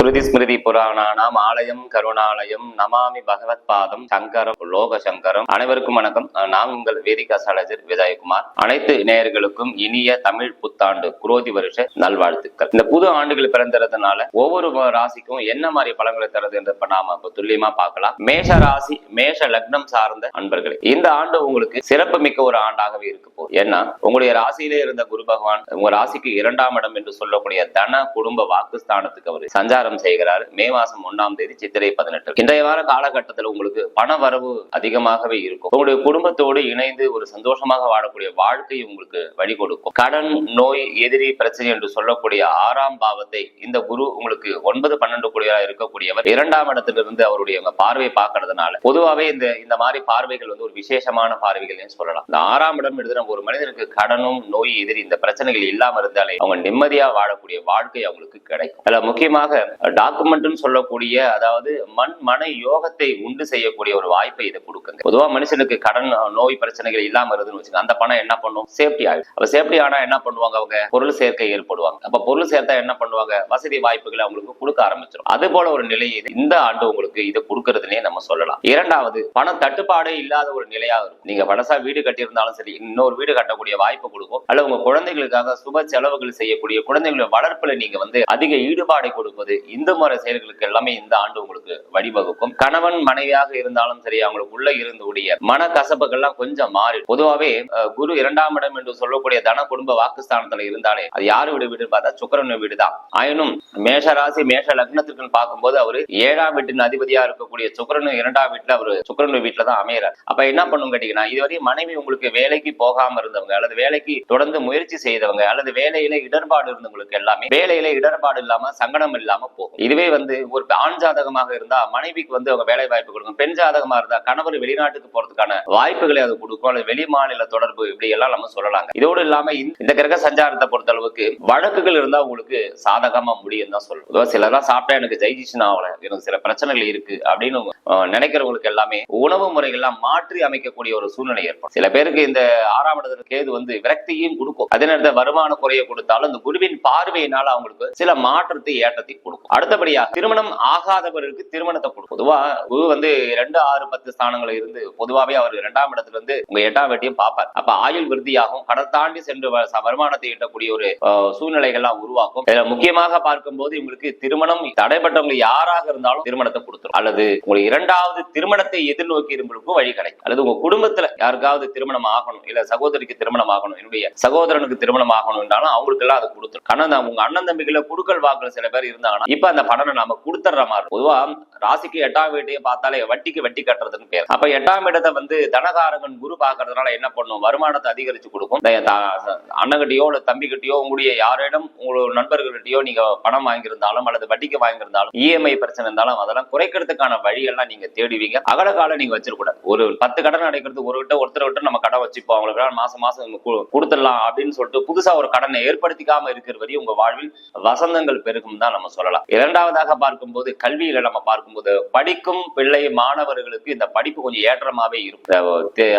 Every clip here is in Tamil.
ஸ்ருதி ஸ்மிருதி புராணானாம் ஆலயம் கருணாலயம் நமாமி பகவத் பாதம் சங்கரம் லோக சங்கரம். அனைவருக்கும் வணக்கம். நான் உங்கள் வேதிக் அசாலஜர் விஜயகுமார். அனைத்து நேயர்களுக்கும் இனிய தமிழ் புத்தாண்டு குரோதி வருஷ நல்வாழ்த்துக்கள். இந்த புது ஆண்டுகள் பிறந்ததுனால ஒவ்வொரு ராசிக்கும் என்ன மாதிரி பலன்களை தருது என்று இப்ப நாம இப்ப துல்லியமா பார்க்கலாம். மேஷ ராசி மேஷ லக்னம் சார்ந்த அன்பர்களே இந்த ஆண்டு உங்களுக்கு சிறப்பு மிக்க ஒரு ஆண்டாகவே இருக்க போகுது. ஏன்னா உங்களுடைய ராசியிலே இருந்த குரு பகவான் உங்க ராசிக்கு இரண்டாம் இடம் என்று சொல்லக்கூடிய தன குடும்ப வாக்குஸ்தானத்துக்கு அவர் சஞ்சாரம் செய்கிறார். மே மாசம் ஒன்னாம் தேதி சித்திரை பதினெட்டு. இன்றைய வார காலகட்டத்தில் உங்களுக்கு பண வரவு அதிகமாகவே இருக்கும். உங்களுடைய குடும்பத்தோடு இணைந்து ஒரு சந்தோஷமாக வாழக்கூடிய வாழ்க்கை உங்களுக்கு வழி கொடுக்கும். கடன் நோய் எதிரி பிரச்சனை என்று சொல்லக்கூடிய ஆறாம் பாவத்தை இந்த குரு உங்களுக்கு ஒன்பது பன்னெண்டு கோடியாக இருக்கக்கூடியவர். இரண்டாம் இடத்திலிருந்து அவருடைய பார்வை பார்க்கறதுனால பொதுவாகவே இந்த இந்த மாதிரி பார்வைகள் வந்து ஒரு விசேஷமான பார்வைகள் சொல்லலாம். இந்த ஆறாம் இடம் எடுத்து ஒரு மனிதனுக்கு கடனும் நோய் எதிரி இந்த பிரச்சனைகள் இல்லாம இருந்தாலே அவங்க நிம்மதியா வாழக்கூடிய வாழ்க்கை அவங்களுக்கு கிடைக்கும். அதுல முக்கியமாக டாக்குமெண்ட்னு சொல்லக்கூடிய அதாவது மண் மன யோகத்தை உண்டு செய்யக்கூடிய ஒரு வாய்ப்பை இதை கொடுக்குங்க. பொதுவா மனுஷனுக்கு கடன் நோய் பிரச்சனைகள் இல்லாம இருந்துன்னு வச்சுக்கோங்க. அந்த பணம் என்ன பண்ணும்? சேஃப்டி ஆகும் அப்ப சேஃப்டி ஆனா என்ன பண்ணுவாங்க அவங்க? பொருள் சேர்க்கை ஏற்படுவாங்க. அப்ப பொருள் சேர்த்தா என்ன பண்ணுவாங்க? வசதி வாய்ப்புகளை அவங்களுக்கு கொடுக்க ஆரம்பிச்சிடும் அது போல ஒரு நிலை இது. இந்த ஆண்டு உங்களுக்கு இதை கொடுக்கறதுனே நம்ம சொல்லலாம். இரண்டாவது பண தட்டுப்பாடே இல்லாத ஒரு நிலையா இருக்கும். நீங்க பழசா வீடு கட்டியிருந்தாலும் சரி இன்னொரு வீடு கட்டக்கூடிய வாய்ப்பு கொடுக்கும். அல்ல உங்க குழந்தைகளுக்காக சுப செலவுகள் செய்யக்கூடிய குழந்தைகளுடைய வளர்ப்புல நீங்க வந்து அதிக ஈடுபாடை கொடுப்பது இந்த மாதிரி செயல்களுக்கு எல்லாமே இந்த ஆண்டு உங்களுக்கு வழிவகுக்கும். கணவன் மனைவியாக இருந்தாலும் சரி அவங்களுக்கு உள்ள இருந்தக்கூடிய மன கசப்புகள்லாம் கொஞ்சம் மாறி பொதுவாவே குரு இரண்டாம் இடம் என்று சொல்லக்கூடிய தன குடும்ப வாக்குஸ்தானத்துல இருந்தாலே அது யாரு வீடு வீடு பார்த்தா சுக்கரன் வீடு தான் ஆயினும் மேஷ ராசி மேஷ லக்னத்திற்கு பார்க்கும்போது அவரு ஏழாம் வீட்டின் அதிபதியா இருக்கக்கூடிய சுக்கரன் இரண்டாம் வீட்டுல அவரு சுக்கரன் வீட்டுல தான் அமையறார். அப்ப என்ன பண்ணும் கேட்டீங்கன்னா இதுவரை மனைவி உங்களுக்கு வேலைக்கு போகாம இருந்தவங்க அல்லது வேலைக்கு தொடர்ந்து முயற்சி செய்தவங்க அல்லது வேலையில இடர்பாடு இருந்தவங்களுக்கு எல்லாமே வேலையில இடர்பாடு இல்லாம சங்கடம் இல்லாம போகும். இதுவே வந்து ஒரு ஆண் ஜாதகமாக இருந்தா மனைவிக்கு வந்து அவங்க வேலை வாய்ப்பு கொடுக்கும். பெண் ஜாதகமா இருந்தா கணவர் வெளிநாட்டுக்கு போறதுக்கான வாய்ப்புகளை அது கொடுக்கும். அல்லது வெளி மாநில தொடர்பு இப்படி எல்லாம் நம்ம சொல்லலாங்க. இதோடு இல்லாம இந்த- இந்த கிரக சஞ்சாரத்தை பொறுத்த அளவுக்கு வழக்குகள் இருந்தா உங்களுக்கு சாதகமா முடியும் தான் சொல்லுவோம் சிலதான் சாப்பிட்டா எனக்கு டைஜஷன் ஆகல. எனக்கு சில பிரச்சனைகள் இருக்கு அப்படின்னு நினைக்கிறவங்களுக்கு எல்லாமே உணவு முறைகள்லாம் மாற்றி அமைக்கக்கூடிய ஒரு சூழ்நிலை ஏற்படும். சில பேருக்கு இந்த ஆறாம் இடத்துல கேது வந்து விரக்தியும் கொடுக்கும். அதே நேரத்தில் வருமான குறைய கொடுத்தாலும் இந்த குருவின் பார்வையினால அவங்களுக்கு சில மாற்றத்தை ஏற்றத்தை கொடுக்கும். அடுத்தபடியா திருமணம் ஆகாதவருக்கு திருமணத்தை கொடு. பொதுவா குரு வந்து ரெண்டு ஆறு பத்து ஸ்தானங்கள் இருந்து பொதுவாவே அவர் இரண்டாம் இடத்துல இருந்து உங்க எட்டாம் வெட்டியும் பார்ப்பார். அப்ப ஆயுள் விருத்தியாகும் கடல் தாண்டி சென்று ச- வருமானத்தை ஈட்டக்கூடிய ஒரு சூழ்நிலைகள்லாம் உருவாக்கும். இதுல முக்கியமாக பார்க்கும்போது இவங்களுக்கு திருமணம் தடைப்பட்டவங்க யாராக இருந்தாலும் திருமணத்தை கொடுத்துரும். அல்லது உங்களுக்கு இரண்டாவது திருமணத்தை எதிர்நோக்கி இருப்பவருக்கும் வழி கிடைக்கும். அல்லது உங்க குடும்பத்துல யாருக்காவது திருமணம் ஆகணும் இல்ல சகோதரிக்கு திருமணம் ஆகணும் என்னுடைய சகோதரனுக்கு திருமணம் ஆகணும் என்றாலும் அவங்களுக்கு எல்லாம் அதை கொடுத்துரும். கண்ணன் உங்க அண்ணன் தம்பிகளை குடுக்கல் வாக்குற சில பேர் இருந்தாங்கன்னா கண்டிப்பா அந்த படனை நாம கொடுத்துட்ற மாதிரி பொதுவா ராசிக்கு எட்டாம் வீட்டையும் பார்த்தாலே வட்டிக்கு வட்டி கட்டுறதுன்னு பேர். அப்ப எட்டாம் இடத்தை வந்து தனகாரகன் குரு பாக்குறதுனால என்ன பண்ணும்? வருமானத்தை அதிகரிச்சு கொடுக்கும். த- த- அண்ணகிட்டயோ இல்ல உங்களுடைய யாரிடம் உங்களோட நண்பர்கள்கிட்டயோ நீங்க பணம் வாங்கியிருந்தாலும் அல்லது வட்டிக்கு வாங்கியிருந்தாலும் இஎம்ஐ பிரச்சனை இருந்தாலும் அதெல்லாம் குறைக்கிறதுக்கான வழியெல்லாம் நீங்க தேடுவீங்க. அகல காலம் நீங்க வச்சிருக்கூடாது ஒரு பத்து கடன் அடைக்கிறது ஒரு கிட்ட ஒருத்தர் விட்டு நம்ம கடன் வச்சுப்போம். அவங்களுக்கு மாசம் மாசம் கொடுத்துடலாம் அப்படின்னு சொல்லிட்டு புதுசா ஒரு கடனை ஏற்படுத்திக்காம இருக்கிற வரி உங்க வாழ்வில் வசந்தங்கள் பெருகும் தான் நம்ம சொல்லலாம். இரண்டாவதாக பார்க்கும்போது கல்வியில நம்ம பார்க்கும்போது படிக்கும் பிள்ளை மாணவர்களுக்கு இந்த படிப்பு கொஞ்சம் ஏற்றமாவே இருக்கும்.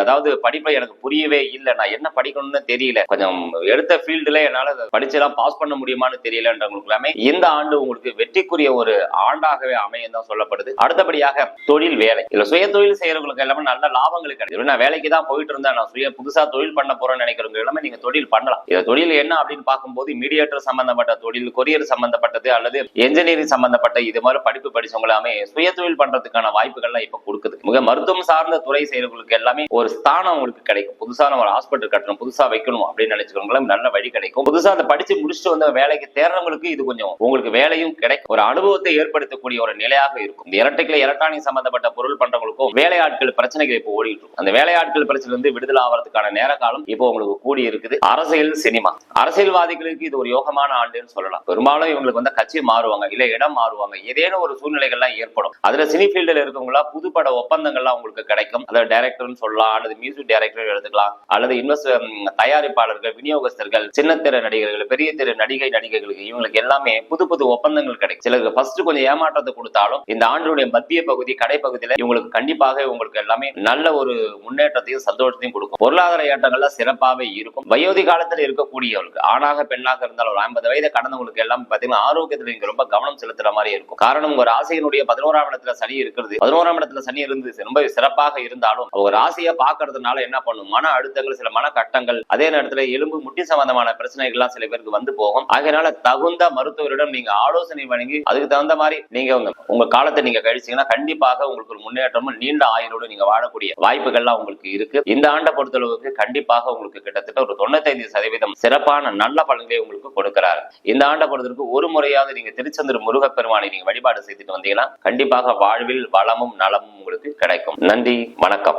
அதாவது படிப்பை எனக்கு புரியவே இல்லை. நான் என்ன படிக்கணும்னு தெரியல. கொஞ்சம் எடுத்த ஃபீல்டுல என்னால படிச்செல்லாம் பாஸ் பண்ண முடியுமான்னு தெரியலன்றவங்களுக்கு எல்லாமே இந்த ஆண்டு உங்களுக்கு வெற்றிக்குரிய ஒரு ஆண்டாகவே அமையும் தான் சொல்லப்படுது. அடுத்தபடியாக தொழில் வேலை. இல்ல சுய தொழில் செய்யறவங்களுக்கு எல்லாமே நல்ல லாபங்கள் கிடைக்கும் நான் வேலைக்கு தான் போயிட்டு இருந்தேன் நான் சுய புதுசா தொழில் பண்ண போறேன்னு நினைக்கிறவங்க எல்லாமே நீங்க தொழில் பண்ணலாம். இந்த தொழில் என்ன அப்படின்னு பார்க்கும்போது மீடியேட்டர் சம்பந்தப்பட்ட தொழில் கொரியர் சம்பந்தப்பட்டது அல்லது என்ஜினியரிங் சம்பந்தப்பட்ட இது மாதிரி படிப்பு படிச்சவங்க எல்லாமே சுய தொழில் பண்றதுக்கான வாய்ப்புகள்லாம் இப்ப கொடுக்குது. மிக மருத்துவம் சார்ந்த துறை செய்யறவங்களுக்கு எல்லாமே ஒரு ஸ்தானம் உங்களுக்கு கிடைக்கும். புதுசா நம்ம ஒரு ஹாஸ்பிட்டல் கட்டணும் புதுசா வைக்கணும் அப்படின்னு நினைச்சுக்கிறவங்களும் நல்ல வழி கிடைக்கும். புதுசா அந்த படிச்சு முடிச்சுட்டு வந்த வேலைக்கு தேர்றவங்களுக்கு இது கொஞ்சம் உங்களுக்கு வேலையும் கிடைக்கும். ஒரு அனுபவத்தை ஏற்படுத்தக்கூடிய ஒரு நிலையாக இருக்கும். இந்த இரட்டைக்குல எலக்ட்ரானிக் சம்பந்தப்பட்ட பொருள் பண்றவங்களுக்கும் வேலையாட்கள் பிரச்சனைகள் இப்போ ஓடிட்டு இருக்கும். அந்த வேலையாட்கள் பிரச்சனை வந்து விடுதலை ஆகிறதுக்கான நேர காலம் இப்போ உங்களுக்கு கூடி இருக்குது. அரசியல் சினிமா. அரசியல்வாதிகளுக்கு இது ஒரு யோகமான ஆண்டுன்னு சொல்லலாம். பெரும்பாலும் இவங்களுக்கு வந்து கட்சி மாறுவாங்க இல்ல இடம் மாறுவாங்க. ஏதேனும் ஒரு சூழ்நிலைகள்லாம் ஏற்படும் ஏற்படும். அதுல சினி ஃபீல்டில் இருக்கவங்களா புதுப்பட ஒப்பந்தங்கள்லாம் உங்களுக்கு கிடைக்கும். அதாவது டைரக்டர்னு சொல்லலாம் அல்லது மியூசிக் டைரக்டர் எடுத்துக்கலாம் அல்லது இன்வெஸ்ட் தயாரிப்பாளர்கள் விநியோகஸ்தர்கள் சின்னத்திர நடிகர்கள் பெரிய திரு நடிகை நடிகைகளுக்கு இவங்களுக்கு எல்லாமே புது புது ஒப்பந்தங்கள் கிடைக்கும். சிலருக்கு ஃபர்ஸ்ட் கொஞ்சம் ஏமாற்றத்தை கொடுத்தாலும் இந்த ஆண்டுடைய மத்திய பகுதி கடைப்பகுதியில இவங்களுக்கு கண்டிப்பாக உங்களுக்கு எல்லாமே நல்ல ஒரு முன்னேற்றத்தையும் சந்தோஷத்தையும் கொடுக்கும். பொருளாதார ஏற்றங்கள்லாம் சிறப்பாகவே இருக்கும். வயோதி காலத்தில் இருக்கக்கூடியவர்களுக்கு ஆணாக பெண்ணாக இருந்தாலும் ஒரு ஐம்பது வயதை கடந்தவங்களுக்கு எல்லாம் பாத்தீங்கன்னா ஆரோக்கியத்தில் நீங்க ரொம்ப கவனம் செலுத்துற மாதிரி இருக்கும். காரணம் உங்க ராசியினுடைய பதினோராம் இடத்துல சனி இருக்கிறது. பதினோராம் இடத்துல சனி இருந்து ரொம்ப சிறப்பாக இருந்தாலும் அவங்க ராசியை பாக்குறதுனால என்ன பண்ணும்? மன அழுத்தங்கள் சில மன கட்டங்கள் அதே நேரத்துல எலும்பு முட்டி சம்பந்தமான பிரச்சனைகள்லாம் சில பேருக்கு வந்து போகும். அதனால தகுந்த மருத்துவரிடம் நீங்க ஆலோசனை வழங்கி அதுக்கு தகுந்த மாதிரி நீங்க உங்க உங்க காலத்தை நீங்க கழிச்சீங்கன்னா கண்டிப்பாக உங்களுக்கு ஒரு முன்னேற்றமும் நீண்ட ஆயுளோடு நீங்க வாழக்கூடிய வாய்ப்புகள்லாம் உங்களுக்கு இருக்கு. இந்த ஆண்டை பொறுத்தளவுக்கு கண்டிப்பாக உங்களுக்கு கிட்டத்தட்ட ஒரு தொண்ணூத்தைந்து சதவீதம் சிறப்பான நல்ல பலன்களை உங்களுக்கு கொடுக்கிறார். இந்த ஆண்டை பொறுத்தவரைக்கும் ஒரு முறையாவது நீங்க திருச்செந்தூர் முருகப்பெருமானை நீங்க வழிபாடு செய்துட்டு வந்தீங்கன்னா கண்டிப்பாக வாழ்வில் வளமும் நலமும் உங்களுக்கு கிடைக்கும். நன்றி வணக்கம்.